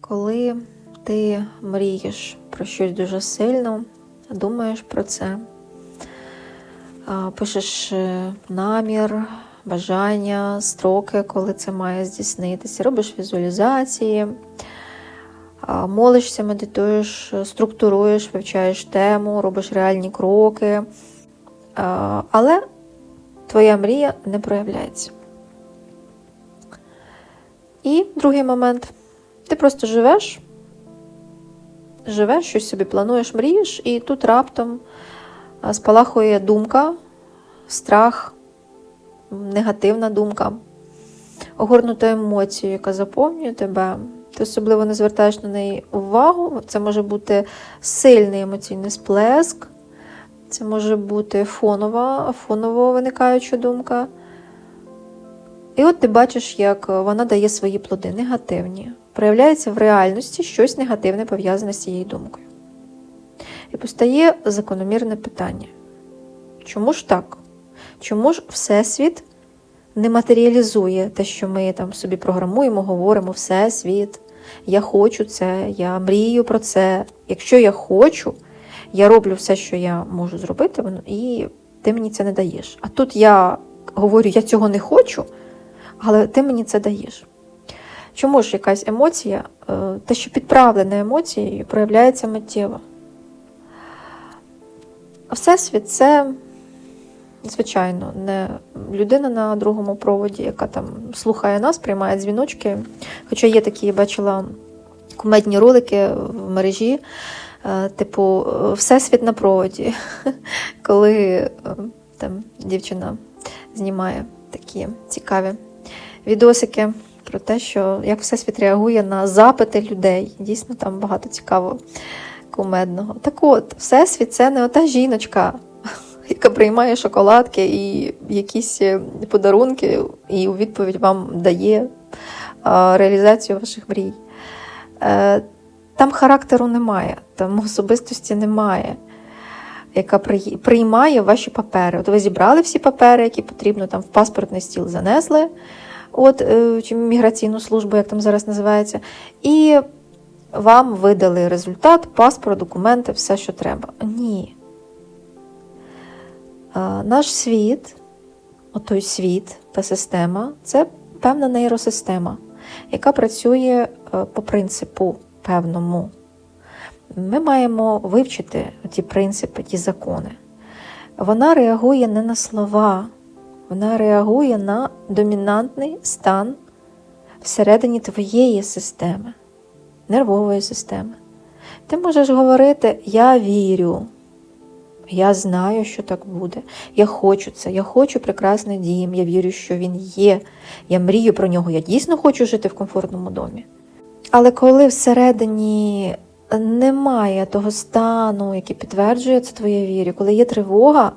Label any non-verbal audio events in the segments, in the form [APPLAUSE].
Коли ти мрієш про щось дуже сильно, думаєш про це, пишеш е, намір, бажання, строки, коли це має здійснитися, робиш візуалізації, молишся, медитуєш, структуруєш, вивчаєш тему, робиш реальні кроки. Але твоя мрія не проявляється. І другий момент. Ти просто живеш, живеш, щось собі плануєш, мрієш, і тут раптом спалахує думка, страх, негативна думка, огорнута емоцією, яка заповнює тебе. Ти особливо не звертаєш на неї увагу. Це може бути сильний емоційний сплеск, це може бути фонова, фоново виникаюча думка. І от ти бачиш, як вона дає свої плоди негативні. Проявляється в реальності щось негативне пов'язане з цією думкою. І постає закономірне питання: чому ж так? Чому ж Всесвіт не матеріалізує те, що ми там собі програмуємо, говоримо, Всесвіт, я хочу це, я мрію про це. Якщо я хочу, я роблю все, що я можу зробити, і ти мені це не даєш. А тут я говорю, я цього не хочу, але ти мені це даєш. Чому ж якась емоція, е, те, що підправлене емоцією, проявляється миттєво? Всесвіт це, звичайно, не людина на другому проводі, яка там слухає нас, приймає дзвіночки. Хоча є такі, я бачила кумедні ролики в мережі, е, типу Всесвіт на проводі, [LAUGHS] коли е, там дівчина знімає такі цікаві відосики про те, що як Всесвіт реагує на запити людей. Дійсно, там багато цікавого кумедного. Так от, Всесвіт це не ота жіночка, [LAUGHS] яка приймає шоколадки і якісь е, подарунки, і у відповідь вам дає реалізацію ваших мрій. Е, Там характеру немає, там особистості немає, яка приймає ваші папери. От ви зібрали всі папери, які потрібно, там в паспортний стіл занесли, от, е, чи міграційну службу, як там зараз називається, і вам видали результат, паспорт, документи, все, що треба. Ні. Наш світ, отой світ та система, це певна нейросистема, яка працює е, по принципу певному. Ми маємо вивчити ті принципи, ті закони. Вона реагує не на слова, вона реагує на домінантний стан всередині твоєї системи, нервової системи. Ти можеш говорити Я вірю, я знаю, що так буде. Я хочу це, я хочу прекрасний дім, я вірю, що він є. Я мрію про нього, я дійсно хочу жити в комфортному домі. Але коли всередині немає того стану, який підтверджує це твоє вірю, коли є тривога,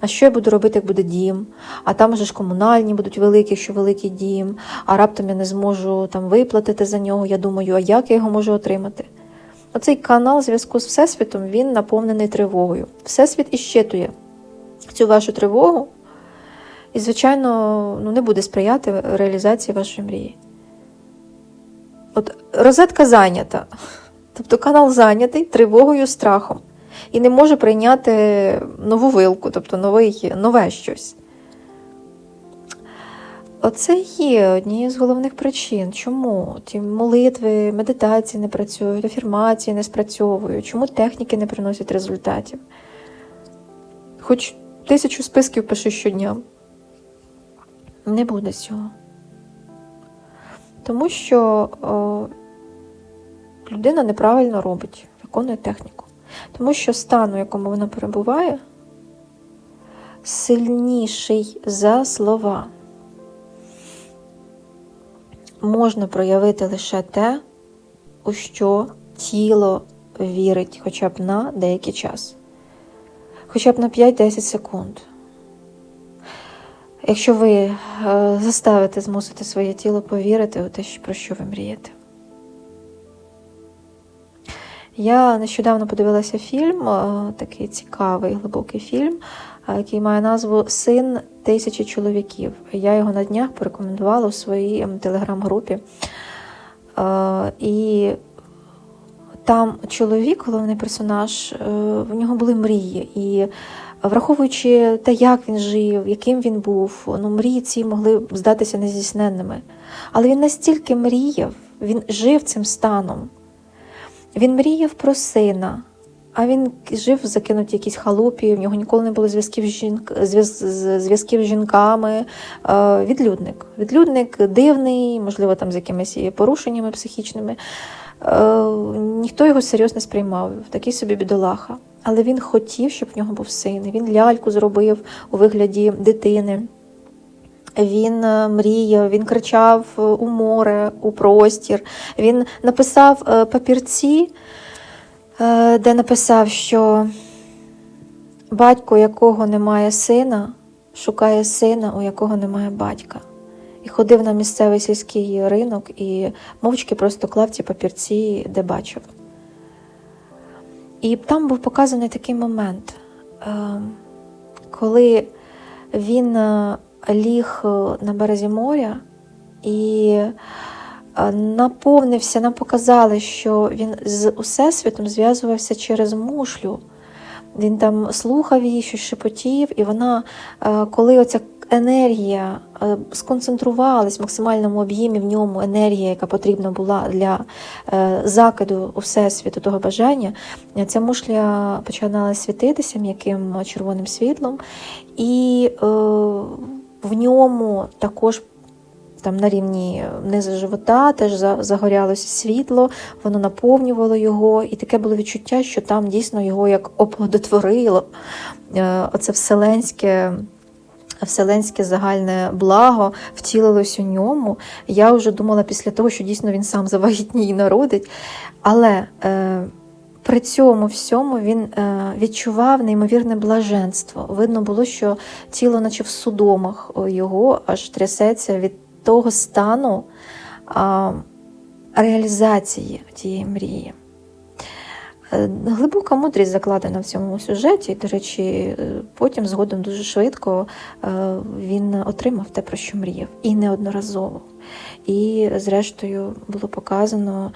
а що я буду робити, як буде дім? А там вже ж комунальні будуть великі, якщо великий дім, а раптом я не зможу там виплатити за нього. Я думаю, а як я його можу отримати? Оцей канал зв'язку з Всесвітом він наповнений тривогою. Всесвіт іщитує цю вашу тривогу, і, звичайно, ну, не буде сприяти реалізації вашої мрії. От розетка зайнята, тобто канал зайнятий тривогою, страхом, і не може прийняти нову вилку, тобто новий, нове щось. Оце є однією з головних причин, чому ті молитви, медитації не працюють, афірмації не спрацьовують, чому техніки не приносять результатів. Хоч тисячу списків пиши щодня. Не буде цього. Тому що о, людина неправильно робить, виконує техніку. Тому що стан, у якому вона перебуває, сильніший за слова можна проявити лише те, у що тіло вірить хоча б на деякий час, хоча б на 5-10 секунд. Якщо ви е, заставите змусити своє тіло повірити у те, про що ви мрієте. Я нещодавно подивилася фільм, е, такий цікавий, глибокий фільм, е, який має назву Син тисячі чоловіків. Я його на днях порекомендувала у своїй телеграм-групі. Е, І там чоловік, головний персонаж, в нього були мрії. І враховуючи те, як він жив, яким він був, ну, мрії ці могли здатися нездійсненними. Але він настільки мріяв, він жив цим станом. Він мріяв про сина, а він жив в закинутій якійсь халупі, в нього ніколи не було зв'язків з, зв'язків з жінками. Е, Відлюдник. Відлюдник дивний, можливо, там з якимись порушеннями психічними. Е, Ніхто його серйозно сприймав, такий собі бідолаха. Але він хотів, щоб в нього був син. Він ляльку зробив у вигляді дитини. Він е, мріяв, він кричав е, у море, у простір. Він написав е, папірці, де написав, що батько, якого немає сина, шукає сина, у якого немає батька. І ходив на місцевий сільський ринок і мовчки просто клав ці папірці, де бачив. І там був показаний такий момент, коли він ліг е, на березі моря і е, наповнився, нам показали, що він з Усесвітом зв'язувався через мушлю. Він там слухав її, щось шепотів, і вона, е, коли оця енергія сконцентрувалась в максимальному об'ємі в ньому, енергія, яка потрібна була для закиду всесвіту того бажання, ця мушля починала світитися м'яким червоним світлом, і в ньому також. Там на рівні низу живота теж загорялося світло, воно наповнювало його, і таке було відчуття, що там дійсно його як оплодотворило. Е, Оце вселенське, вселенське загальне благо втілилось у ньому. Я вже думала після того, що дійсно він сам завагітніє і народить. Але е, при цьому всьому він е, відчував неймовірне блаженство. Видно було, що тіло, наче в судомах його, аж трясеться від того стану реалізації тієї мрії. Е, Глибока мудрість закладена в цьому сюжеті. До речі, е, потім згодом дуже швидко е, він отримав те, про що мріяв, і неодноразово. І, зрештою, було показано,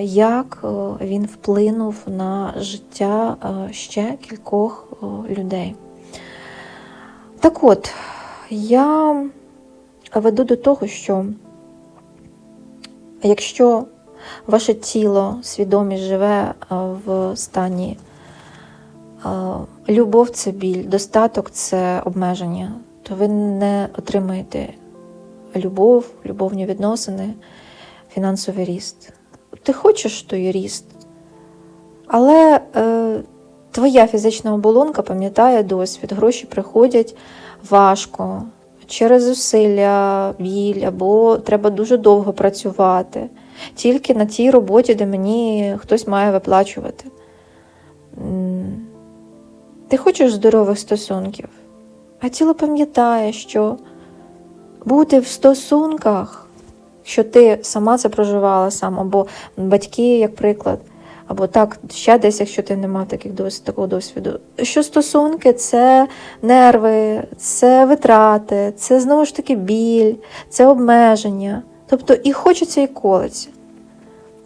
як він вплинув на життя ще кількох людей. Так от, я веду до того, що якщо ваше тіло, свідомість живе е, в стані е, любов це біль, достаток це обмеження, то ви не отримаєте любов, любовні відносини, фінансовий ріст. Ти хочеш той ріст, але е, твоя фізична оболонка пам'ятає досвід, гроші приходять важко, через зусилля, біль, або треба дуже довго працювати. Тільки на тій роботі, де мені хтось має виплачувати. Ти хочеш здорових стосунків, а тіло пам'ятає, що бути в стосунках, що ти сама це проживала сам, або батьки, як приклад, або так, ще десь, якщо ти не мав таких дос, такого досвіду. Що стосунки це нерви, це витрати, це знову ж таки біль, це обмеження. Тобто і хочеться, і колеться.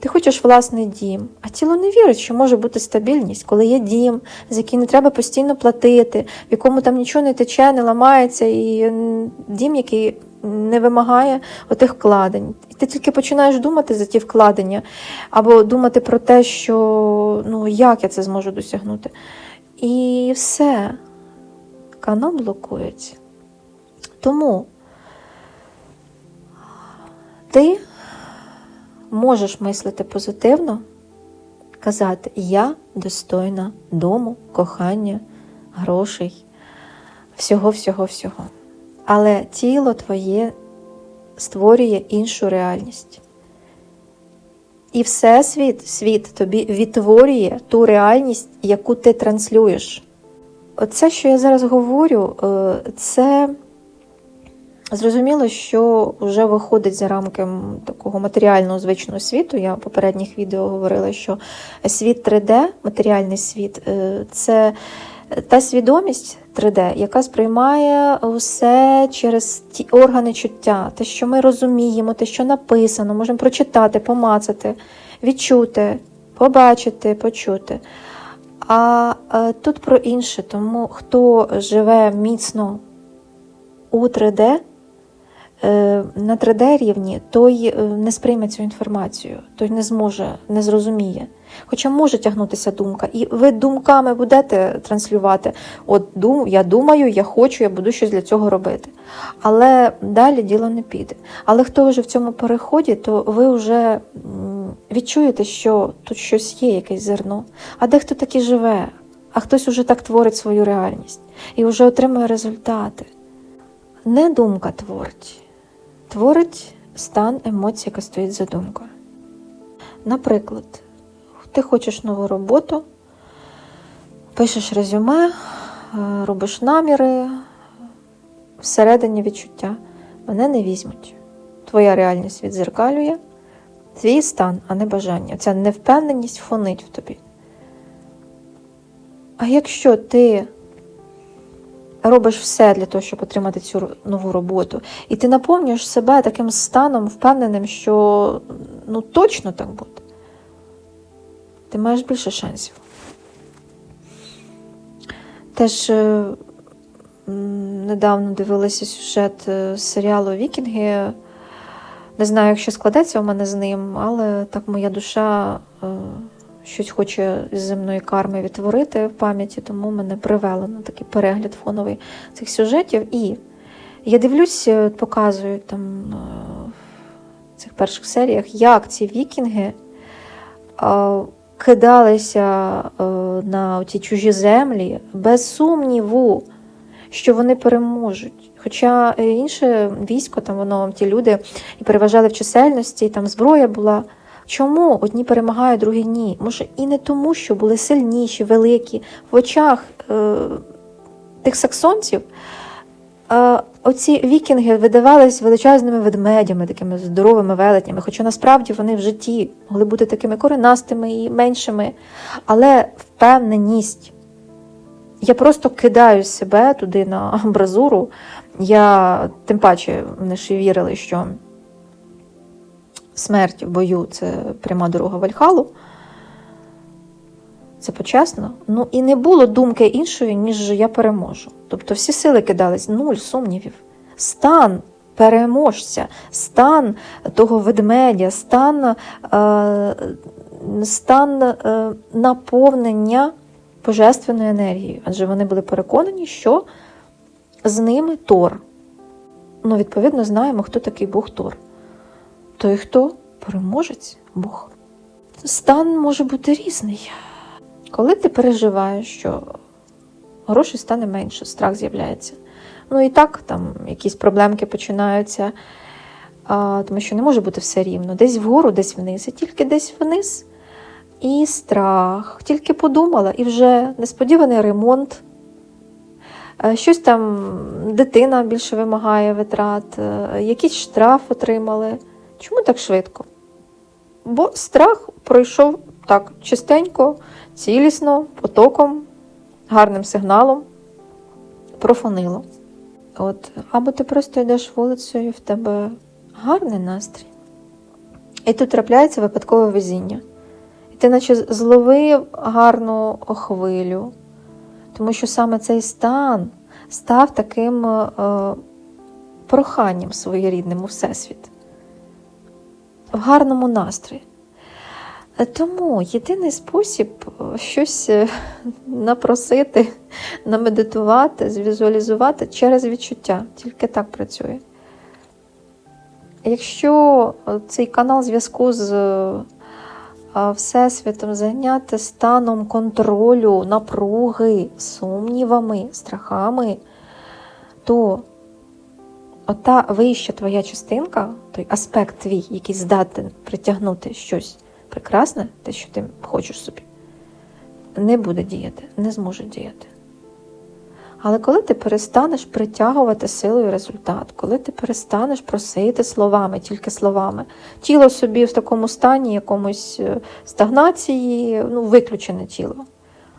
Ти хочеш власний дім, а тіло не вірить, що може бути стабільність, коли є дім, за який не треба постійно платити, в якому там нічого не тече, не ламається, і дім, який не вимагає отих вкладень. І ти тільки починаєш думати за ті вкладення, або думати про те, що ну як я це зможу досягнути. І все, канал блокується. Тому ти можеш мислити позитивно, казати Я достойна дому, кохання, грошей, всього, всього, всього. Але тіло твоє створює іншу реальність. І Всесвіт, світ тобі відтворює ту реальність, яку ти транслюєш. Оце, що я зараз говорю, е, це Зрозуміло, що вже виходить за рамки такого матеріального звичного світу. Я в попередніх відео говорила, що світ 3D, матеріальний світ, е, це та свідомість 3D, яка сприймає усе через ті органи чуття, те, що ми розуміємо, те, що написано, можемо прочитати, помацати, відчути, побачити, почути. А е, тут про інше, тому хто живе міцно у 3D, е, на 3D рівні, той е, не сприйме цю інформацію, той не зможе, не зрозуміє. Хоча може тягнутися думка, і ви думками будете транслювати. От дум, я думаю, я хочу, я буду щось для цього робити. Але далі діло не піде. Але хто вже в цьому переході, то ви вже відчуєте, що тут щось є, якесь зерно. А дехто так і живе, а хтось уже так творить свою реальність і вже отримує результати. Не думка творить, творить стан емоцій, яка стоїть за думкою. Наприклад, ти хочеш нову роботу, пишеш резюме, е, робиш наміри, всередині відчуття. Мене не візьмуть. Твоя реальність відзеркалює твій стан, а не бажання. Ця невпевненість фонить в тобі. А якщо ти робиш все для того, щоб отримати цю нову роботу, і ти наповнюєш себе таким станом, впевненим, що ну точно так буде, ти маєш більше шансів. Теж е, недавно дивилася сюжет е, серіалу Вікінги. Не знаю, якщо складеться у мене з ним, але так моя душа е, щось хоче з земної карми відтворити в пам'яті, тому мене привело на такий перегляд фоновий цих сюжетів. І я дивлюсь, е, показують там е, в цих перших серіях, як ці вікінги е, кидалися на ті чужі землі без сумніву, що вони переможуть. Хоча інше військо, там воно ті люди і переважали в чисельності, і там зброя була. Чому одні перемагають, другі ні? Може, і не тому, що були сильніші, великі. В очах е, тих саксонців е, оці вікінги видавались величезними ведмедями, такими здоровими велетнями, хоча насправді вони в житті могли бути такими коренастими і меншими. Але впевненість. Я просто кидаю себе туди на амбразуру. Я тим паче вони ж вірили, що смерть в бою це пряма дорога в Альхалу. Це почесно. Ну і не було думки іншої, ніж я переможу. Тобто всі сили кидались, нуль сумнівів. Стан переможця, стан того ведмедя, стан, е, стан е, наповнення божественною енергією. Адже вони були переконані, що з ними Тор. Ну, відповідно, знаємо, хто такий Бог Тор. Той, хто переможець Бог. Стан може бути різний. Коли ти переживаєш, що грошей стане менше, страх з'являється. Ну і так, там якісь проблемки починаються, а, тому що не може бути все рівно. Десь вгору, десь вниз, і тільки десь вниз. І страх. Тільки подумала, і вже несподіваний ремонт. Е, Щось там дитина більше вимагає витрат, е, якийсь штраф отримали. Чому так швидко? Бо страх пройшов так чистенько, цілісно, потоком, гарним сигналом, профонило. От, або ти просто йдеш вулицею, в тебе гарний настрій. І тут трапляється випадкове везіння. І ти наче зловив гарну хвилю, тому що саме цей стан став таким е, проханням своєрідним у Всесвіт в гарному настрої. Е, Тому єдиний спосіб е, щось е, [LAUGHS] напросити, [LAUGHS] намедитувати, звізуалізувати через відчуття. Тільки так працює. Якщо цей канал зв'язку з Всесвітом зайняти станом контролю, напруги, сумнівами, страхами, то ота вища твоя частинка, той аспект твій, який здатен притягнути щось прекрасне, те, що ти хочеш собі, не буде діяти, не зможе діяти. Але коли ти перестанеш притягувати силою результат, коли ти перестанеш просити словами, тільки словами, тіло собі в такому стані якомусь е, стагнації, ну, виключене тіло.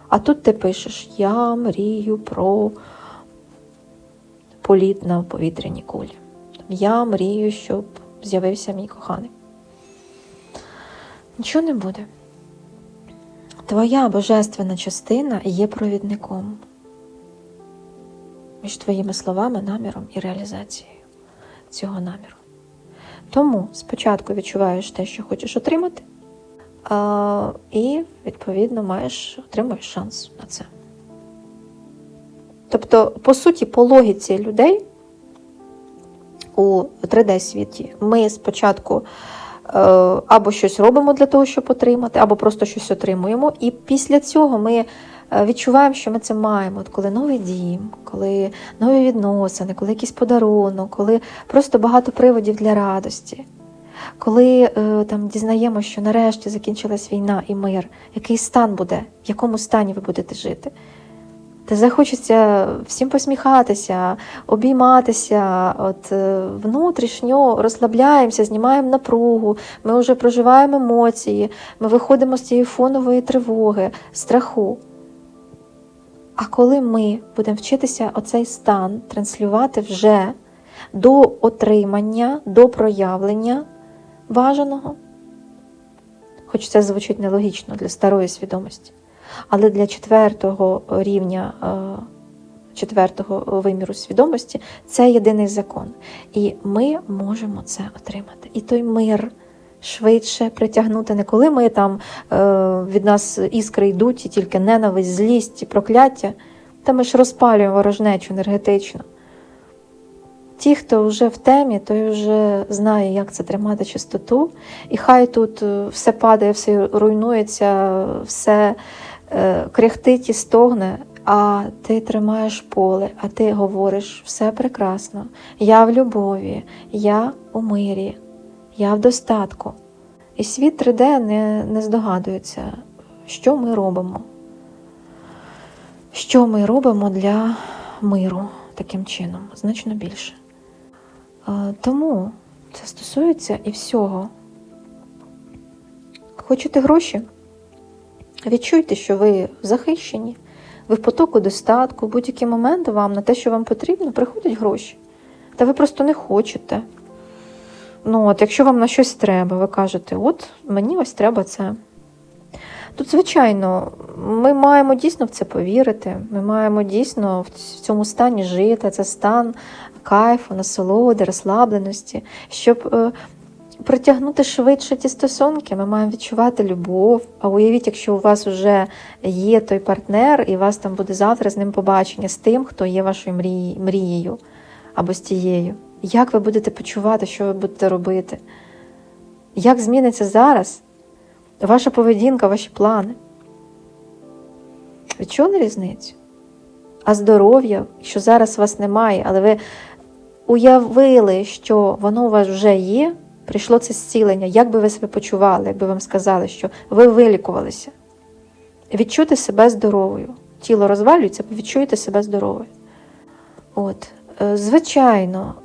А тут ти пишеш: Я мрію про політ на повітряній кулі. Я мрію, щоб з'явився мій коханий. Нічого не буде. Твоя божественна частина є провідником між твоїми словами, наміром і реалізацією цього наміру. Тому спочатку відчуваєш те, що хочеш отримати, і, відповідно, маєш, отримуєш шанс на це. Тобто, по суті, по логіці людей у 3D-світі ми спочатку е, або щось робимо для того, щоб отримати, або просто щось отримуємо. І після цього ми е, відчуваємо, що ми це маємо. От коли новий дім, коли нові відносини, коли якийсь подарунок, коли просто багато приводів для радості. Коли е, там дізнаємося, що нарешті закінчилась війна і мир, який стан буде, в якому стані ви будете жити? Та захочеться всім посміхатися, обійматися, от е, внутрішньо розслабляємося, знімаємо напругу, ми вже проживаємо емоції, ми виходимо з цієї фонової тривоги, страху. А коли ми будемо вчитися оцей стан транслювати вже до отримання, до проявлення бажаного, хоч це звучить нелогічно для старої свідомості. Але для четвертого рівня, е, четвертого виміру свідомості це єдиний закон. І ми можемо це отримати. І той мир швидше притягнути, не коли ми там е, від нас іскри йдуть, і тільки ненависть, злість, і прокляття, та ми ж розпалюємо ворожнечу енергетично. Ті, хто вже в темі, той вже знає, як це тримати чистоту, і хай тут е, все падає, все руйнується, все кряхтить і стогне, а ти тримаєш поле, а ти говориш все прекрасно. Я в любові, я у мирі, я в достатку. І світ 3D не, не здогадується, що ми робимо. Що ми робимо для миру таким чином, значно більше. Е, Тому це стосується і всього. Хочете гроші? Відчуйте, що ви захищені, ви в потоку достатку, в будь-який момент вам на те, що вам потрібно, приходять гроші. Та ви просто не хочете. Ну, от, якщо вам на щось треба, ви кажете, от мені ось треба це. Тут, звичайно, ми маємо дійсно в це повірити. Ми маємо дійсно в цьому стані жити. Це стан кайфу, насолоди, розслабленості. Щоб притягнути швидше ті стосунки, ми маємо відчувати любов. А уявіть, якщо у вас вже є той партнер, і у вас там буде завтра з ним побачення з тим, хто є вашою мрією або з тією. Як ви будете почувати, що ви будете робити? Як зміниться зараз ваша поведінка, ваші плани? Відчули різницю? А здоров'я, що зараз вас немає, але ви уявили, що воно у вас вже є, прийшло це зцілення, як би ви себе почували, якби вам сказали, що ви вилікувалися. Відчути себе здоровою. Тіло розвалюється, відчуєте себе здоровою. От, е, звичайно,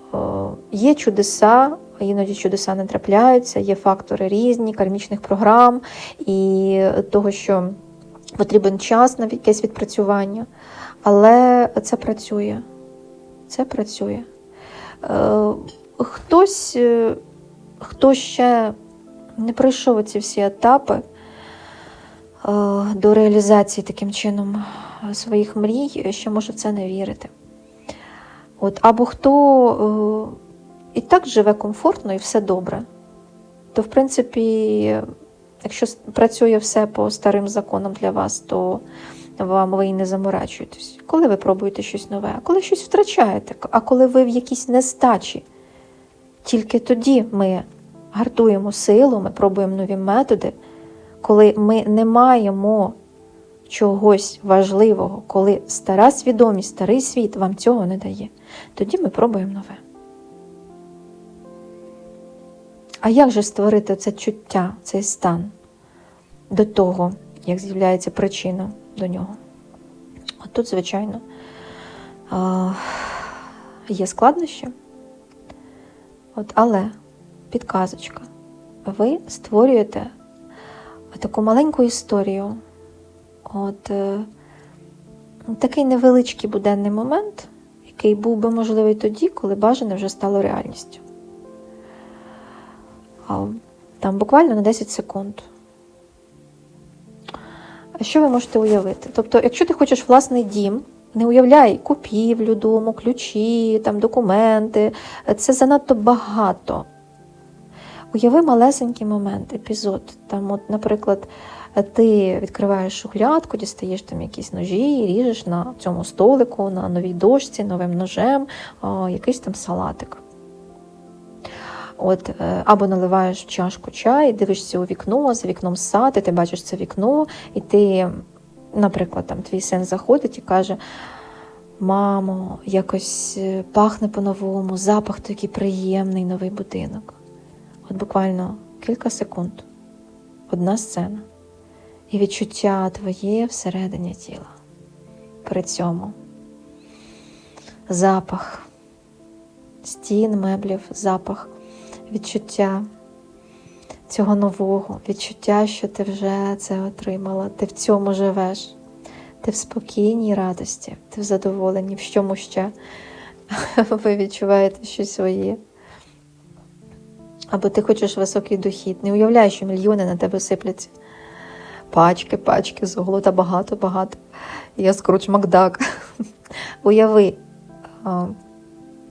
є чудеса, іноді чудеса не трапляються, є фактори різні, кармічних програм і того, що потрібен час на якесь відпрацювання. Але це працює. Це працює. Е, хтось, е, хто ще не пройшов ці всі етапи е, до реалізації таким чином своїх мрій, ще може в це не вірити. От, Або хто і так живе комфортно і все добре, то, в принципі, якщо працює все по старим законам для вас, то вам ви і не заморачуєтесь. Коли ви пробуєте щось нове, а коли щось втрачаєте, а коли ви в якійсь нестачі, тільки тоді ми гартуємо силу, ми пробуємо нові методи, коли ми не маємо чогось важливого, коли стара свідомість, старий світ вам цього не дає, тоді ми пробуємо нове. А як же створити це чуття, цей стан до того, як з'являється причина до нього? От тут, звичайно, є складнощі, От, але підказочка. Ви створюєте таку маленьку історію От е, такий невеличкий буденний момент, який був би можливий тоді, коли бажане вже стало реальністю. Там буквально на 10 секунд. Що ви можете уявити? Тобто, якщо ти хочеш власний дім, не уявляй купівлю дому, ключі, там, документи. Це занадто багато. Уяви малесенький момент, епізод. Там, от, наприклад, ти відкриваєш шухлядку, дістаєш там якісь ножі, ріжеш на цьому столику, на новій дошці, новим ножем, о, якийсь там салатик. От, е, або наливаєш чашку чай, дивишся у вікно, за вікном сад, і ти бачиш це вікно, і ти, наприклад, там твій син заходить і каже: Мамо, якось е, пахне по-новому, запах такий приємний новий будинок. От буквально кілька секунд, одна сцена, і відчуття твоє всередині тіла. При цьому запах стін, меблів, запах відчуття цього нового, відчуття, що ти вже це отримала, ти в цьому живеш, ти в спокійній радості, ти в задоволенні, в чому ще [LAUGHS] ви відчуваєте щось своє. Або ти хочеш високий дохід. Не уявляй, що мільйони на тебе сипляться. Пачки, пачки, золота багато-багато. Я скруч Макдак. [LAUGHS] Уяви,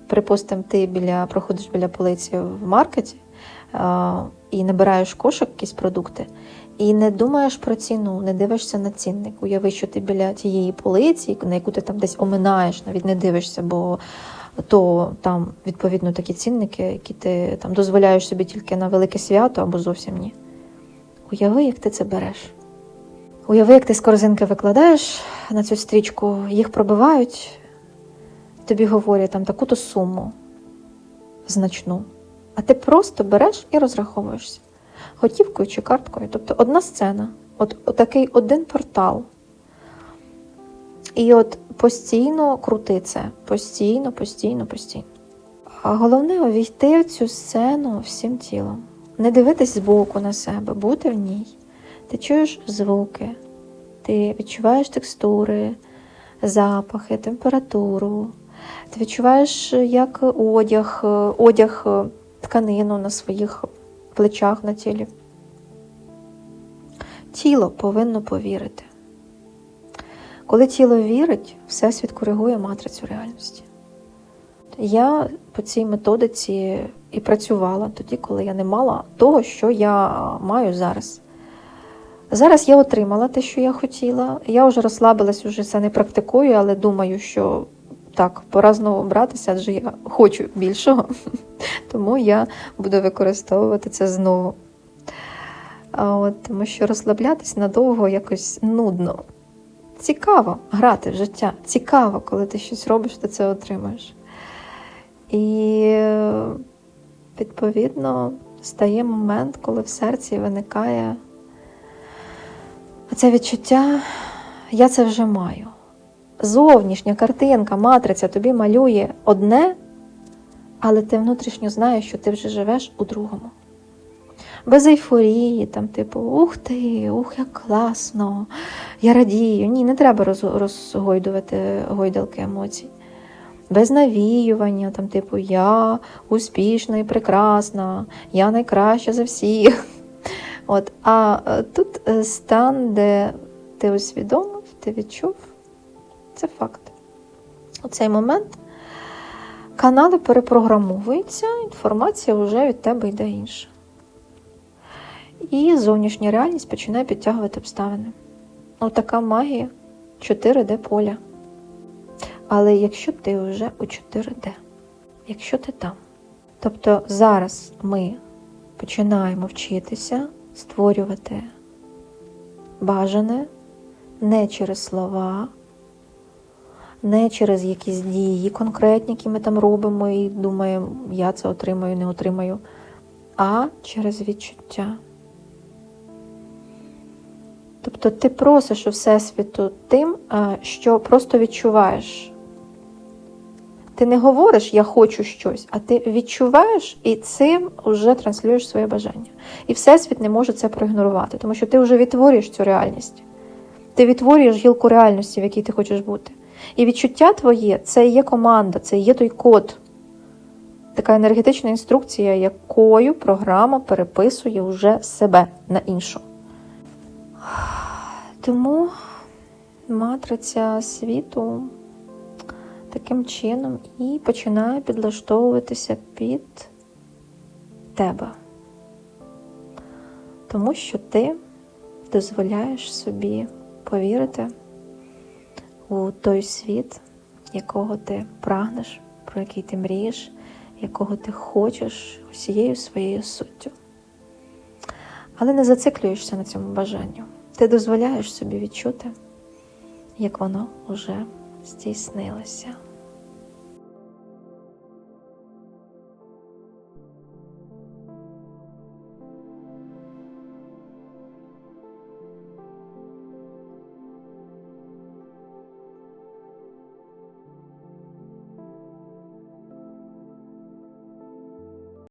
припустимо, ти біля, проходиш біля полиці в маркеті і набираєш кошик якісь продукти, і не думаєш про ціну, не дивишся на цінник. Уяви, що ти біля тієї полиці, на яку ти там десь оминаєш, навіть не дивишся, бо то там відповідно такі цінники, які ти там дозволяєш собі тільки на велике свято або зовсім ні. Уяви, як ти це береш. Уяви, як ти з корзинки викладаєш на цю стрічку, їх пробивають, тобі говорять там таку-то суму значну. А ти просто береш і розраховуєшся готівкою чи карткою. Тобто одна сцена, от, от такий один портал. І от постійно крути це, постійно, постійно, постійно. А головне увійти в цю сцену всім тілом. Не дивитись збоку на себе, бути в ній. Ти чуєш звуки, ти відчуваєш текстури, запахи, температуру. Ти відчуваєш, як одяг, одяг тканину на своїх плечах на тілі. Тіло повинно повірити. Коли тіло вірить, Всесвіт коригує матрицю реальності. Я по цій методиці і працювала тоді, коли я не мала того, що я маю зараз. Зараз я отримала те, що я хотіла. Я вже розслабилась, вже це не практикую, але думаю, що так, пора знову братися, адже я хочу більшого, [LAUGHS] тому я буду використовувати це знову. От, Тому що розслаблятись надовго якось нудно. Цікаво грати в життя. Цікаво, коли ти щось робиш, ти це отримаєш. І, відповідно, стає момент, коли в серці виникає це відчуття, я це вже маю. Зовнішня картинка, матриця тобі малює одне, але ти внутрішньо знаєш, що ти вже живеш у другому. Без ейфорії, там, типу, ух ти, ух, як класно, я радію. Ні, не треба роз, розгойдувати гойдалки емоцій. Без навіювання, там, типу, я успішна і прекрасна, я найкраща за всіх. От, А тут стан, де ти усвідомив, ти відчув, це факт. У цей момент канали перепрограмовуються, інформація вже від тебе йде інша. І зовнішня реальність починає підтягувати обставини. Ну, така магія 4D поля. Але якщо ти вже у 4D, якщо ти там, тобто зараз ми починаємо вчитися створювати бажане не через слова, не через якісь дії конкретні, які ми там робимо і думаємо, я це отримаю, не отримаю, а через відчуття. Тобто ти просиш у Всесвіту тим, що просто відчуваєш. Ти не говориш Я хочу щось, а ти відчуваєш і цим вже транслюєш своє бажання. І Всесвіт не може це проігнорувати, тому що ти вже відтворюєш цю реальність. Ти відтворюєш гілку реальності, в якій ти хочеш бути. І відчуття твоє це є команда, це є той код. Така енергетична інструкція, якою програма переписує вже себе на іншу. Тому матриця світу таким чином і починає підлаштовуватися під тебе. Тому що ти дозволяєш собі повірити у той світ, якого ти прагнеш, про який ти мрієш, якого ти хочеш усією своєю суттю. Але не зациклюєшся на цьому бажанню. Ти дозволяєш собі відчути, як воно вже здійснилося.